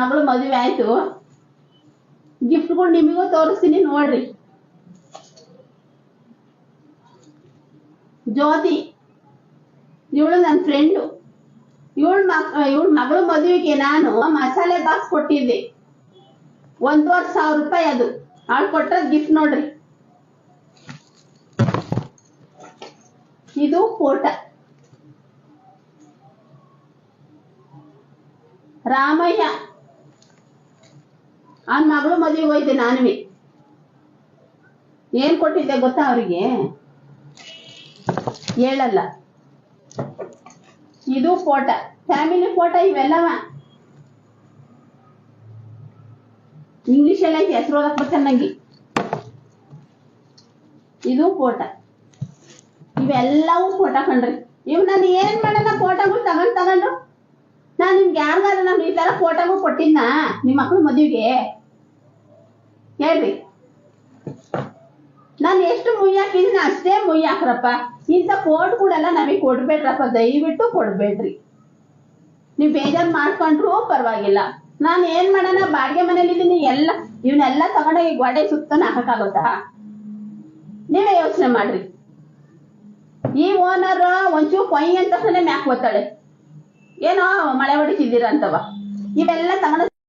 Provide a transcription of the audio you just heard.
ಮಗಳು ಮದುವೆ ಆಯ್ತು. ಗಿಫ್ಟ್ಗಳು ನಿಮಗೂ ತೋರಿಸ್ತೀನಿ ನೋಡ್ರಿ. ಜ್ಯೋತಿ, ಇವಳು ನನ್ನ ಫ್ರೆಂಡು ಇವಳ ಮಕ್, ಇವಳ ಮಗಳ ಮದುವೆಗೆ ನಾನು ಮಸಾಲೆ ಬಾಕ್ಸ್ ಕೊಟ್ಟಿದ್ದೆ. ಒಂದೂವರೆ ಸಾವಿರ ರೂಪಾಯಿ ಅದು. ಅವಳು ಕೊಟ್ಟ ಗಿಫ್ಟ್ ನೋಡ್ರಿ. ಇದು ಫೋಟ ರಾಮಯ್ಯ. ಅವನ ಮಗಳು ಮದುವೆಗೆ ಹೋಯ್ತೆ ನಾನುವೆ. ಏನ್ ಕೊಟ್ಟಿದ್ದೆ ಗೊತ್ತಾ ಅವರಿಗೆ? ಹೇಳಲ್ಲ. ಇದು ಫೋಟ. ಫ್ಯಾಮಿಲಿ ಫೋಟೋ ಇವೆಲ್ಲವ. ಇಂಗ್ಲಿಷ್ ಎಲ್ಲ ಹೆಸರು ಓದಕ್ ಬರ್ತಾನೆ ನಂಗೆ. ಇದು ಫೋಟೋ. ಇವೆಲ್ಲವೂ ಫೋಟೋ ಕಂಡ್ರಿ ಇವ್ ನಾನು ಏನ್ ಮಾಡಲ್ಲ, ಫೋಟೋಗಳು ತಗೊಂಡ್ ತಗೊಂಡು. ನಾನ್ ನಿಮ್ಗೆ ಯಾರಿಗಾರ ನಾನು ಈ ತರ ಫೋಟೋಗಳು ಕೊಟ್ಟಿದ್ನಾ, ನಿಮ್ಮ ಮಕ್ಳು ಮದುವೆಗೆ? ಹೇಳ್ರಿ. ನಾನು ಎಷ್ಟು ಹಾಕಿದೀನಿ ಅಷ್ಟೇ ಮುಯ್ಯ ಹಾಕ್ರಪ್ಪ ಇಂಥ ಕೋಟ್ಗಳೆಲ್ಲ ನಮಗೆ ಕೊಡ್ಬೇಡ್ರಪ್ಪ, ದಯವಿಟ್ಟು ಕೊಡ್ಬೇಡ್ರಿ. ನೀವು ಬೇಜಾರ್ ಮಾಡ್ಕೊಂಡ್ರು ಪರವಾಗಿಲ್ಲ. ನಾನು ಏನ್ ಮಾಡೋಣ, ಬಾಡಿಗೆ ಮನೇಲಿ ಇದೀನಿ, ಎಲ್ಲ ಇವನ್ನೆಲ್ಲ ತಗೊಂಡೋಗಿ ಗೋಡೆ ಸುತ್ತನ ಹಾಕಕ್ಕಾಗುತ್ತಾ? ನೀವೇ ಯೋಚನೆ ಮಾಡ್ರಿ. ಈ ಓನರ್ ಒಂಚೂರು ಕೊಯ್ ಮ್ಯಾಕ್ ಓದ್ತಾಳೆ ಏನೋ ಮಳೆ ಹೊಡಿತಿದ್ದೀರ ಅಂತವ. ಇವೆಲ್ಲ ತಗೊಂಡ